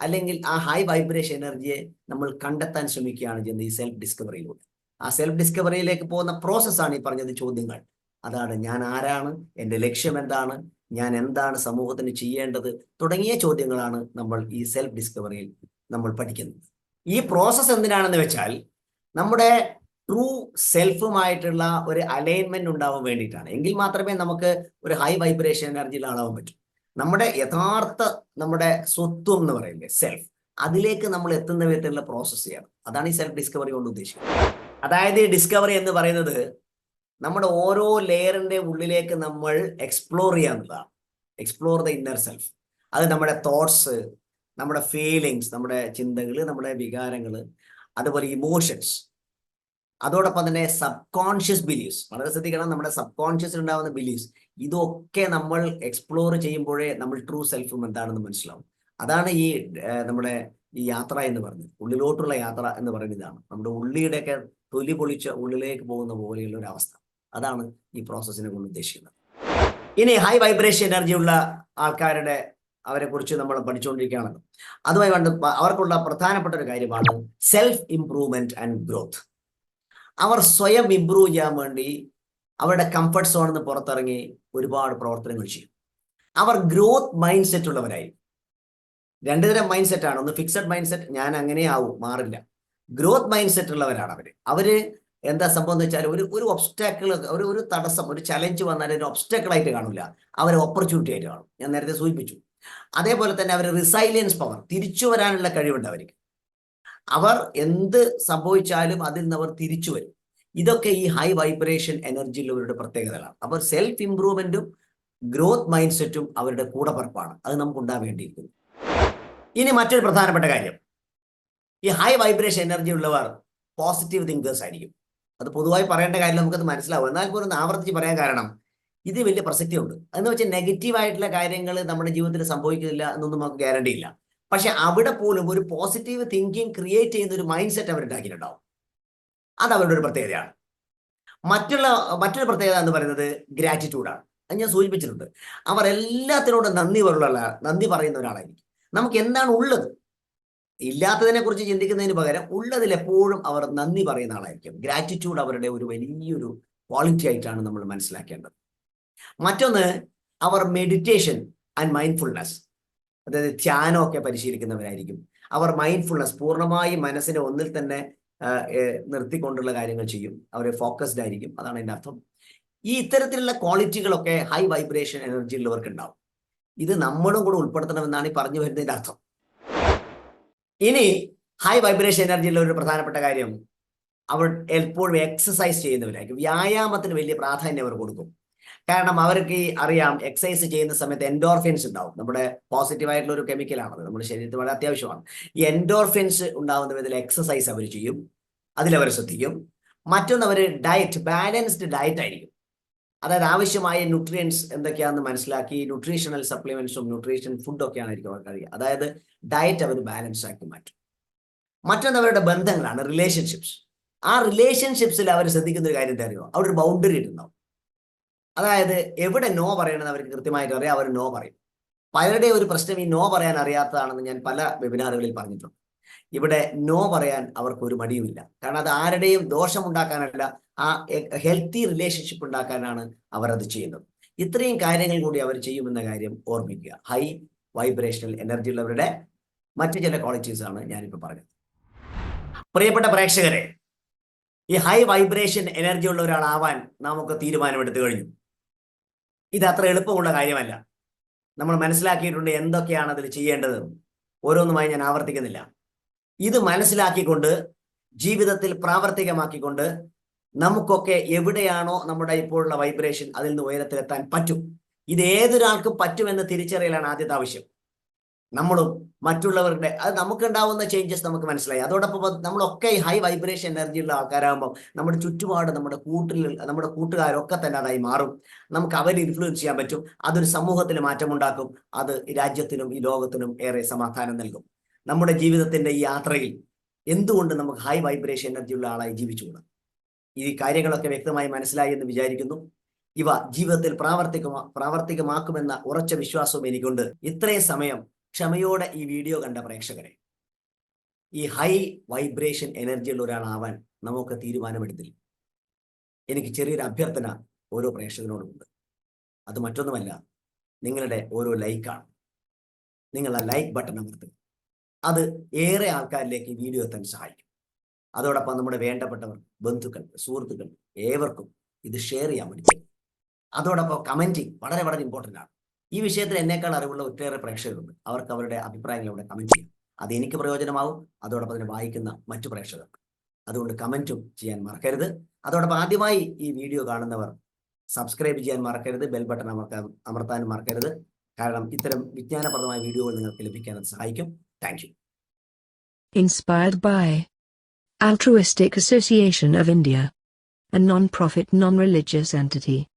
അല്ലെങ്കിൽ ആ ഹൈ വൈബ്രേഷൻ എനർജിയെ നമ്മൾ കണ്ടെത്താൻ ശ്രമിക്കുകയാണ് ചെയ്യുന്നത് ഈ സെൽഫ് ഡിസ്കവറിയിലൂടെ ആ സെൽഫ് ഡിസ്കവറിയിലേക്ക് പോകുന്ന പ്രോസസ്സാണ് ഈ പറഞ്ഞത് ചോദ്യങ്ങൾ. അതാണ് ഞാൻ ആരാണ്? എന്റെ ലക്ഷ്യം എന്താണ്? ഞാൻ എന്താണ് സമൂഹത്തിന് ചെയ്യേണ്ടത് തുടങ്ങിയ ചോദ്യങ്ങളാണ് നമ്മൾ ഈ സെൽഫ് ഡിസ്കവറിയിൽ നമ്മൾ പഠിക്കുന്നത്. ഈ പ്രോസസ്സ് എന്തിനാണെന്ന് വെച്ചാൽ നമ്മുടെ ട്രൂ സെൽഫുമായിട്ടുള്ള ഒരു അലൈൻമെന്റ് ഉണ്ടാവാൻ വേണ്ടിയിട്ടാണ്. എങ്കിൽ മാത്രമേ നമുക്ക് ഒരു ഹൈ വൈബ്രേഷൻ എനർജിയിൽ ആളാവാൻ പറ്റൂ. നമ്മുടെ യഥാർത്ഥ നമ്മുടെ സ്വത്വം എന്ന് പറയുന്നത് സെൽഫ് അതിലേക്ക് നമ്മൾ എത്തുന്ന വിധത്തിലുള്ള പ്രോസസ്സ് ചെയ്യണം. അതാണ് ഈ സെൽഫ് ഡിസ്കവറി കൊണ്ട് ഉദ്ദേശിക്കുന്നത്. അതായത് ഈ ഡിസ്കവറി എന്ന് പറയുന്നത് നമ്മുടെ ഓരോ ലെയറിന്റെ ഉള്ളിലേക്ക് നമ്മൾ എക്സ്പ്ലോർ ചെയ്യാവുന്നതാണ് എക്സ്പ്ലോർ ദ ഇന്നർ സെൽഫ് അത് നമ്മുടെ തോട്ട്സ് നമ്മുടെ ഫീലിങ്സ് നമ്മുടെ ചിന്തകൾ നമ്മുടെ വികാരങ്ങൾ അതുപോലെ ഇമോഷൻസ് അതോടൊപ്പം തന്നെ സബ് കോൺഷ്യസ് ബിലീഫ്സ് വളരെ ശ്രദ്ധിക്കണം നമ്മുടെ സബ് കോൺഷ്യസിൽ ഉണ്ടാകുന്ന ബിലീഫ്സ് ഇതൊക്കെ നമ്മൾ എക്സ്പ്ലോർ ചെയ്യുമ്പോഴേ നമ്മൾ ട്രൂ സെൽഫും എന്താണെന്ന് മനസ്സിലാവും. അതാണ് ഈ നമ്മുടെ ഈ യാത്ര എന്ന് പറയുന്നത്. ഉള്ളിലോട്ടുള്ള യാത്ര എന്ന് പറയുന്നത് ഇതാണ് നമ്മുടെ ഉള്ളിയുടെയൊക്കെ തൊലി പൊളിച്ച ഉള്ളിലേക്ക് പോകുന്ന പോലെയുള്ള ഒരു അവസ്ഥ. അതാണ് ഈ പ്രോസസ്സിനെ കൊണ്ട് ഉദ്ദേശിക്കുന്നത്. ഇനി ഹൈ വൈബ്രേഷൻ എനർജി ഉള്ള ആൾക്കാരുടെ അവരെ കുറിച്ച് നമ്മൾ പഠിച്ചുകൊണ്ടിരിക്കുകയാണല്ലോ അതുമായി ബന്ധ അവർക്കുള്ള പ്രധാനപ്പെട്ട ഒരു കാര്യമാണ് സെൽഫ് ഇംപ്രൂവ്മെന്റ് ആൻഡ് ഗ്രോത്ത് അവർ സ്വയം ഇംപ്രൂവ് ചെയ്യാൻ വേണ്ടി അവരുടെ കംഫർട്ട് സോണിൽ നിന്ന് പുറത്തിറങ്ങി ഒരുപാട് പ്രവർത്തനങ്ങൾ ചെയ്യും. അവർ ഗ്രോത്ത് മൈൻഡ് സെറ്റ് ഉള്ളവരായി രണ്ടു തരം മൈൻഡ് സെറ്റാണ് ഒന്ന് ഫിക്സഡ് മൈൻഡ് സെറ്റ് ഞാൻ അങ്ങനെ ആവും മാറില്ല. ഗ്രോത്ത് മൈൻഡ് സെറ്റ് ഉള്ളവരാണ് അവർ. അവർ എന്താ സംഭവം എന്ന് വെച്ചാൽ ഒരു ഒരു ഒബ്സ്റ്റാക്കിൾ ഒരു ഒരു തടസ്സം ഒരു ചലഞ്ച് വന്നാൽ ഒരു ഒബ്സ്റ്റാക്കിൾ ആയിട്ട് കാണില്ല. അവർ ഓപ്പർച്യൂണിറ്റി ആയിട്ട് കാണും. ഞാൻ നേരത്തെ സൂചിപ്പിച്ചു. അതേപോലെ തന്നെ അവർ റിസൈലിയൻസ് പവർ തിരിച്ചു വരാനുള്ള കഴിവുണ്ട് അവർക്ക്. അവർ എന്ത് സംഭവിച്ചാലും അതിൽ നിന്ന് അവർ തിരിച്ചു വരും. ഇതൊക്കെ ഈ ഹൈ വൈബ്രേഷൻ എനർജിയിലുള്ളവരുടെ പ്രത്യേകതകളാണ്. അപ്പോൾ സെൽഫ് ഇംപ്രൂവ്മെന്റും ഗ്രോത്ത് മൈൻഡ് സെറ്റും അവരുടെ കൂടപ്പറപ്പാണ്. അത് നമുക്ക് ഉണ്ടാവേണ്ടിയിരിക്കുന്നു. ഇനി മറ്റൊരു പ്രധാനപ്പെട്ട കാര്യം. ഈ ഹൈ വൈബ്രേഷൻ എനർജി ഉള്ളവർ പോസിറ്റീവ് തിങ്കേഴ്സ് ആയിരിക്കും. അത് പൊതുവായി പറയേണ്ട കാര്യം നമുക്കത് മനസ്സിലാവും. എന്നാൽ പോലും ഒന്ന് ആവർത്തിച്ച് പറയാൻ കാരണം ഇത് വലിയ പ്രസക്തിയുണ്ട്. എന്ന് വെച്ചാൽ നെഗറ്റീവ് ആയിട്ടുള്ള കാര്യങ്ങൾ നമ്മുടെ ജീവിതത്തിൽ സംഭവിക്കുന്നില്ല എന്നൊന്നും നമുക്ക് ഗ്യാരണ്ടി ഇല്ല. പക്ഷെ അവിടെ പോലും ഒരു പോസിറ്റീവ് തിങ്കിങ് ക്രിയേറ്റ് ചെയ്യുന്ന ഒരു മൈൻഡ് സെറ്റ് അവരുണ്ടാക്കിയിട്ടുണ്ടാവും. അത് അവരുടെ ഒരു പ്രത്യേകതയാണ്. മറ്റുള്ള മറ്റൊരു പ്രത്യേകത എന്ന് പറയുന്നത് ഗ്രാറ്റിറ്റ്യൂഡാണ് അത് ഞാൻ സൂചിപ്പിച്ചിട്ടുണ്ട്. അവർ എല്ലാത്തിനോടും നന്ദി പോലുള്ള നന്ദി പറയുന്ന ഒരാളായിരിക്കും. നമുക്ക് എന്താണ് ഉള്ളത്? ഇല്ലാത്തതിനെ കുറിച്ച് ചിന്തിക്കുന്നതിന് പകരം ഉള്ളതിൽ എപ്പോഴും അവർ നന്ദി പറയുന്ന ആളായിരിക്കും. ഗ്രാറ്റിറ്റ്യൂഡ് അവരുടെ ഒരു വലിയൊരു ക്വാളിറ്റി ആയിട്ടാണ് നമ്മൾ മനസ്സിലാക്കേണ്ടത്. മറ്റൊന്ന് അവർ മെഡിറ്റേഷൻ ആൻഡ് മൈൻഡ്ഫുൾനെസ് അതായത് ധ്യാനമൊക്കെ പരിശീലിക്കുന്നവരായിരിക്കും. അവർ മൈൻഡ്ഫുൾനെസ് പൂർണമായി മനസ്സിനെ ഒന്നിൽ തന്നെ നിർത്തിക്കൊണ്ടുള്ള കാര്യങ്ങൾ ചെയ്യും. അവർ ഫോക്കസ്ഡ് ആയിരിക്കും. അതാണ് എന്റെ അർത്ഥം. ഈ ഇത്തരത്തിലുള്ള ക്വാളിറ്റികളൊക്കെ ഹൈ വൈബ്രേഷൻ എനർജി ഉള്ളവർക്ക് ഉണ്ടാവും ഇത് നമ്മളും കൂടെ ഉൾപ്പെടുത്തണമെന്നാണ് ഈ പറഞ്ഞു വരുന്നതിന്റെ അർത്ഥം. ഇനി ഹൈ വൈബ്രേഷൻ എനർജി ഉള്ള ഒരു പ്രധാനപ്പെട്ട കാര്യം അവർ എപ്പോഴും എക്സസൈസ് ചെയ്യുന്നവരായിരിക്കും. വ്യായാമത്തിന് വലിയ പ്രാധാന്യം അവർ കൊടുക്കും. കാരണം അവർക്ക് ഈ അറിയാം എക്സസൈസ് ചെയ്യുന്ന സമയത്ത് എൻഡോർഫിൻസ് ഉണ്ടാവും. നമ്മുടെ പോസിറ്റീവ് ആയിട്ടുള്ള ഒരു കെമിക്കലാണത് നമ്മുടെ ശരീരത്തിൽ വളരെ അത്യാവശ്യമാണ്. ഈ എൻഡോർഫിൻസ് ഉണ്ടാവുന്ന വിധത്തിൽ എക്സസൈസ് അവർ ചെയ്യും. അതിലവർ ശ്രദ്ധിക്കും. മറ്റൊന്ന് അവർ ഡയറ്റ് ബാലൻസ്ഡ് ഡയറ്റ് ആയിരിക്കും. അതായത് ആവശ്യമായ ന്യൂട്രിയൻസ് എന്തൊക്കെയാണെന്ന് മനസ്സിലാക്കി ന്യൂട്രീഷണൽ സപ്ലിമെന്റ്സും ന്യൂട്രീഷൻ ഫുഡും ഒക്കെയാണ് ആയിരിക്കും അവർക്ക് അറിയുക. അതായത് ഡയറ്റ് അവർ ബാലൻസ് ആക്കി മാറ്റും. മറ്റൊന്ന് അവരുടെ ബന്ധങ്ങളാണ് റിലേഷൻഷിപ്സ് ആ റിലേഷൻഷിപ്സിൽ അവർ ശ്രദ്ധിക്കുന്ന ഒരു കാര്യം അറിയുമോ അറിയോ അവിടെ ഒരു ബൗണ്ടറി ഇട്ടുണ്ടാവും അതായത് എവിടെ നോ പറയണമെന്ന് അവർക്ക് കൃത്യമായിട്ട് അറിയാം അവർ നോ പറയും. പലരുടെ ഒരു പ്രശ്നം ഈ നോ പറയാൻ അറിയാത്തതാണെന്ന് ഞാൻ പല വെബിനാറുകളിൽ പറഞ്ഞിട്ടുണ്ട്. ഇവിടെ നോ പറയാൻ അവർക്ക് ഒരു മടിയുമില്ല. കാരണം അത് ആരുടെയും ദോഷമുണ്ടാക്കാനല്ല ആ ഹെൽത്തി റിലേഷൻഷിപ്പ് ഉണ്ടാക്കാനാണ് അവർ അത് ചെയ്യുന്നത്. ഇത്രയും കാര്യങ്ങൾ കൂടി അവർ ചെയ്യുമെന്ന കാര്യം ഓർമ്മിക്കുക. ഹൈ വൈബ്രേഷണൽ എനർജി ഉള്ളവരുടെ മറ്റു ചില ക്വാളിറ്റീസ് ആണ് ഞാനിപ്പോൾ പറഞ്ഞത്. പ്രിയപ്പെട്ട പ്രേക്ഷകരെ ഈ ഹൈ വൈബ്രേഷൻ എനർജി ഉള്ള ഒരാളാവാൻ നമുക്ക് തീരുമാനമെടുത്തു കഴിഞ്ഞു. ഇത് അത്ര എളുപ്പമുള്ള കാര്യമല്ല. നമ്മൾ മനസ്സിലാക്കിയിട്ടുണ്ട് എന്തൊക്കെയാണ് അതിൽ ചെയ്യേണ്ടത്. ഓരോന്നുമായി ഞാൻ ആവർത്തിക്കുന്നില്ല. ഇത് മനസ്സിലാക്കിക്കൊണ്ട് ജീവിതത്തിൽ പ്രാവർത്തികമാക്കിക്കൊണ്ട് നമുക്കൊക്കെ എവിടെയാണോ നമ്മുടെ ഇപ്പോഴുള്ള വൈബ്രേഷൻ അതിൽ നിന്ന് ഉയരത്തിലെത്താൻ പറ്റും. ഇത് ഏതൊരാൾക്കും പറ്റുമെന്ന് തിരിച്ചറിയലാണ് ആദ്യത്തെ ആവശ്യം. നമ്മളും മറ്റുള്ളവരുടെ അത് നമുക്കുണ്ടാവുന്ന ചേഞ്ചസ് നമുക്ക് മനസ്സിലായി. അതോടൊപ്പം നമ്മളൊക്കെ ഹൈ വൈബ്രേഷൻ എനർജി ഉള്ള ആൾക്കാരാകുമ്പോൾ നമ്മുടെ ചുറ്റുപാട് നമ്മുടെ കൂട്ടിൽ നമ്മുടെ കൂട്ടുകാരൊക്കെ തന്നെ അതായി മാറും. നമുക്ക് അവരെ ഇൻഫ്ലുവൻസ് ചെയ്യാൻ പറ്റും. അതൊരു സമൂഹത്തിൽ മാറ്റമുണ്ടാക്കും. അത് രാജ്യത്തിനും ഈ ലോകത്തിനും ഏറെ സമാധാനം നൽകും. നമ്മുടെ ജീവിതത്തിന്റെ ഈ യാത്രയിൽ എന്തുകൊണ്ട് നമുക്ക് ഹൈ വൈബ്രേഷൻ എനർജി ഉള്ള ആളായി ജീവിച്ചുകൂടാ? ഈ കാര്യങ്ങളൊക്കെ വ്യക്തമായി മനസ്സിലായി എന്ന് വിചാരിക്കുന്നു. ഇവ ജീവിതത്തിൽ പ്രാവർത്തികമാ പ്രാവർത്തികമാക്കുമെന്ന ഉറച്ച വിശ്വാസവും എനിക്കുണ്ട്. ഇത്രയും സമയം ക്ഷമയോടെ ഈ വീഡിയോ കണ്ട പ്രേക്ഷകരെ ഈ ഹൈ വൈബ്രേഷൻ എനർജി ഉള്ള ഒരാളാവാൻ നമുക്ക് തീരുമാനമെടുത്തില്ല. എനിക്ക് ചെറിയൊരു അഭ്യർത്ഥന ഓരോ പ്രേക്ഷകനോടുമുണ്ട് അത് മറ്റൊന്നുമല്ല നിങ്ങളുടെ ഓരോ ലൈക്കാണ്. നിങ്ങൾ ആ ലൈക്ക് ബട്ടൺ അമർത്തുക. അത് ഏറെ ആൾക്കാരിലേക്ക് വീഡിയോ എത്താൻ സഹായിക്കും. അതോടൊപ്പം നമ്മുടെ വേണ്ടപ്പെട്ടവർ ബന്ധുക്കൾ സുഹൃത്തുക്കൾ ഏവർക്കും ഇത് ഷെയർ ചെയ്യാൻ വേണ്ടി അതോടൊപ്പം കമന്റിങ് വളരെ വളരെ ഇമ്പോർട്ടന്റ് ആണ്. ഈ വിഷയത്തിൽ എന്നേക്കാൾ അറിവുള്ള ഒട്ടേറെ പ്രേക്ഷകരുണ്ട്. അവർക്ക് അവരുടെ അഭിപ്രായങ്ങൾ ഇവിടെ കമന്റ് ചെയ്യും. അത് എനിക്ക് പ്രയോജനമാവും. അതോടൊപ്പം തന്നെ വായിക്കുന്ന മറ്റു പ്രേക്ഷകർക്ക്. അതുകൊണ്ട് കമന്റും ചെയ്യാൻ മറക്കരുത്. അതോടൊപ്പം ആദ്യമായി ഈ വീഡിയോ കാണുന്നവർ സബ്സ്ക്രൈബ് ചെയ്യാൻ മറക്കരുത്. ബെൽ ബട്ടൺ അമർക്കാൻ അമർത്താനും മറക്കരുത്. കാരണം ഇത്തരം വിജ്ഞാനപ്രദമായ വീഡിയോകൾ നിങ്ങൾക്ക് ലഭിക്കാൻ അത് സഹായിക്കും. Thank you
Inspired Altruistic Association of India, a non-profit non-religious entity.